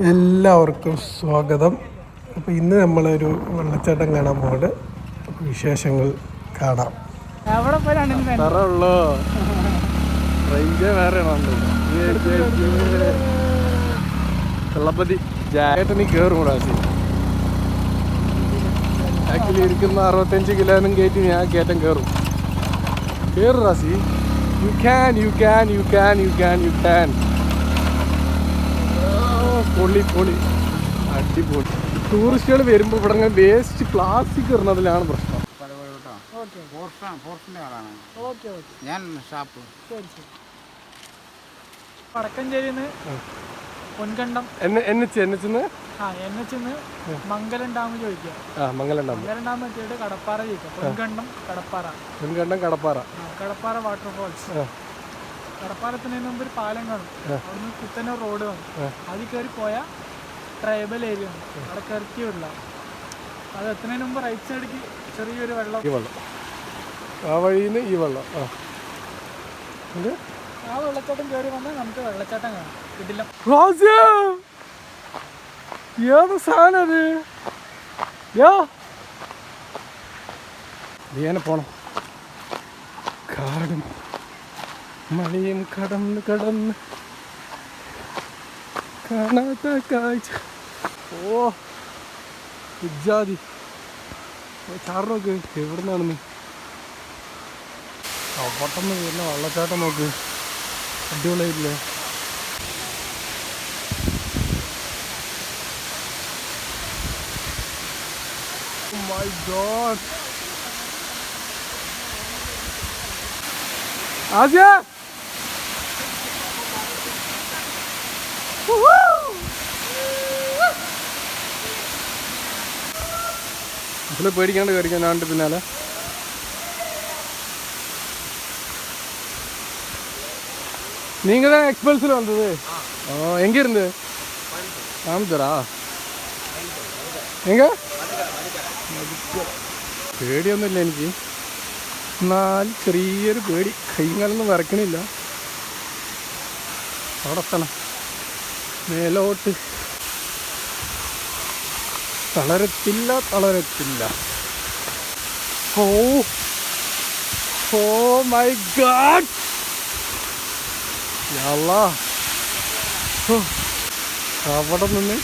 എല്ലാവർക്കും സ്വാഗതം. അപ്പോൾ ഇന്ന് നമ്മളൊരു വെള്ളച്ചാട്ടം കാണാൻ പോകുന്നത് അപ്പോൾ വിശേഷങ്ങൾ കാണാം. വെള്ളപ്പതി. ജാക്കറ്റ് നീ കയറും കൂടാസി ആക്ച്വലി ഇരിക്കുന്ന അറുപത്തഞ്ച് കിലോനും കയറ്റി ഞാൻ കയറ്റം കയറും കയറും Razi you can you can you can you can you can പൊളി പൊളി. അടിപൊളി. ടൂറിസ്റ്റുകൾ വരുമ്പോൾ ഇവിടെ വേസ്റ്റ് പ്ലാസ്റ്റിക് ഇടുന്നതിലാണ് പ്രശ്നം. ഞാൻ ഷാപ്പ്. വടക്കഞ്ചേരിന്ന് പൊൻകണ്ടം. എന്നെ എന്നെ ചെന്നിച്ചെന്ന് ആ എൻ എച്ച് മംഗലം ഡാം ചോദിക്കുക മംഗലം ഡാം. എത്തിയിട്ട് കടപ്പാറ ചോദിക്കുക പൊൻകണ്ടം കടപ്പാറ. പൊൻകണ്ടം കടപ്പാറ. കടപ്പാറ വാട്ടർഫോൾസ് ആ. കടപ്പാറത്തിന് മുമ്പ് ഒരു പാലം കാണും. അവിടുന്ന് കുത്തനെ റോഡ് ആ. അതിൽ കയറി പോയാൽ ട്രൈബൽ ഏരിയ ഉണ്ട് അവിടെ കയറ്റി വിടില്ല അത് എത്തുന്നതിന് മുമ്പ് റൈറ്റ് സൈഡിക്ക് ചെറിയൊരു വെള്ളം. ഈ വെള്ളം. ആ വഴിയിൽ നിന്ന് ഈ വെള്ളം. ആ. എന്ത്? ആ വെള്ളച്ചാട്ടം കയറി വന്നാൽ നമുക്ക് വെള്ളച്ചാട്ടം കാണാം. കിട്ടില്ല ഏത് സാധനത്? നീനെ പോണം. കാടും മഴയും കടന്ന് കടന്ന് കാണാത്ത കാഴ്ച ഓ ഇജാതി ചാറ് നോക്ക് എവിടെ നിന്നാണ് നീ പെട്ടെന്ന് വരുന്ന വെള്ളച്ചാട്ടം നോക്ക്. അടിപൊളിയായിട്ടില്ലേ? My god. ആദ്യ ഇതിൽ പേടിക്കാണ്ട് കയറിക്കാനാണ്ട് പിന്നാലെ நீங்க தான் எக்ஸ்பல்ஸில் வந்தது ஓ எங்க இருந்து காமிச்சரா എങ്ക പേടിയൊന്നുമില്ല എനിക്ക് എന്നാൽ ചെറിയൊരു പേടി കൈകാലൊന്നും വിറക്കണില്ല അവിടെ എത്തണം മേലോട്ട്. തളരത്തില്ല തളരത്തില്ല. Oh oh my god. അവിടെ നിന്ന്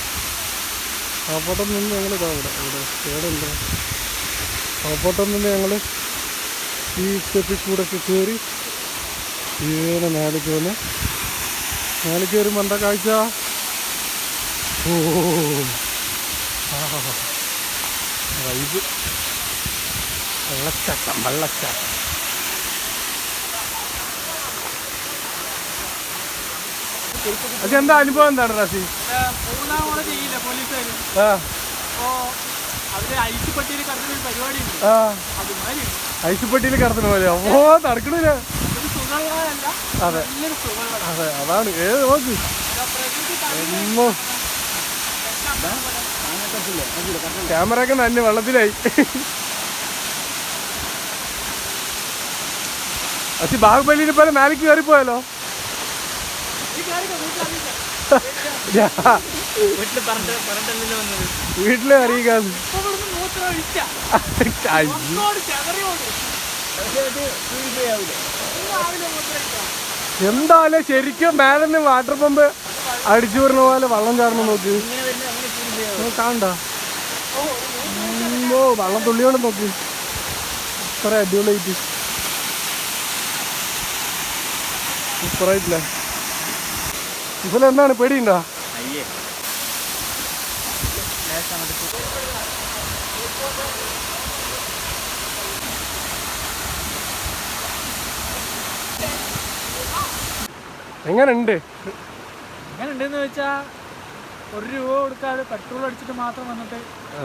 അവിടെ നിന്ന് ഞങ്ങൾ അവിടെ അവിടെ ഉണ്ട്. അവിടെ നിന്ന് ഞങ്ങൾ ഈ സ്റ്റെപ്പിൽ കൂടെ ഒക്കെ കയറി ഇങ്ങനെ മേലേക്ക് വന്ന്. മേലെ കയറി മണ്ട കാഴ്ച? ഓ അതെന്താ അനുഭവം എന്താണ് റാസി? ഐസുപെട്ടിയിൽ കിടത്തുന്ന പോലെ. ഓ നടക്കണില്ല. അതെ. അതെ അതാണ്. ഏത് നോക്ക്. ക്യാമറ ഒക്കെ നന്നെ വെള്ളത്തിലായി. അച്ഛ ബാഹുബലിനെ പോലെ മേലേക്ക് കയറിപ്പോയല്ലോ പറഞ്ഞ വീട്ടിലെ അറിയിക്കാന്ന് എന്താ എന്തായാലും ശരിക്കും മേലെന്ന് വാട്ടർ പമ്പ് അടിച്ചു വരുന്ന പോലെ വെള്ളം നോക്കി നോക്ക്. കാണണ്ട? ഓ വെള്ളം തുള്ളിയോണ്ട് നോക്ക്. ഇത്ര അടിപൊളിയായിട്ട് സൂപ്പറായിട്ടില്ലേ ഇതിൽ എന്താണ്? പേടിയുണ്ടോ? എങ്ങനെ ഉണ്ട് എങ്ങനെ ഉണ്ടെന്ന് വെച്ചാ ഒരു രൂപ കൊടുക്കാതെ പെട്രോൾ അടിച്ചിട്ട് മാത്രം വന്നിട്ട്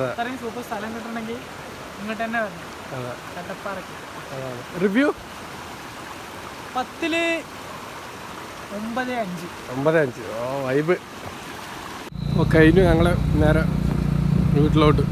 അത്രയും സൂപ്പർ സ്ഥലം കിട്ടണമെങ്കിൽ ഇങ്ങോട്ട് തന്നെ വരണം. കട്ടപ്പാറയ്ക്ക്. റിവ്യൂ പത്തിൽ ഒമ്പത് അഞ്ച്. ഒമ്പത് അഞ്ച്. ഓ വൈബ് ഓ കഴിഞ്ഞു ഞങ്ങൾ നേരെ വീട്ടിലോട്ട്.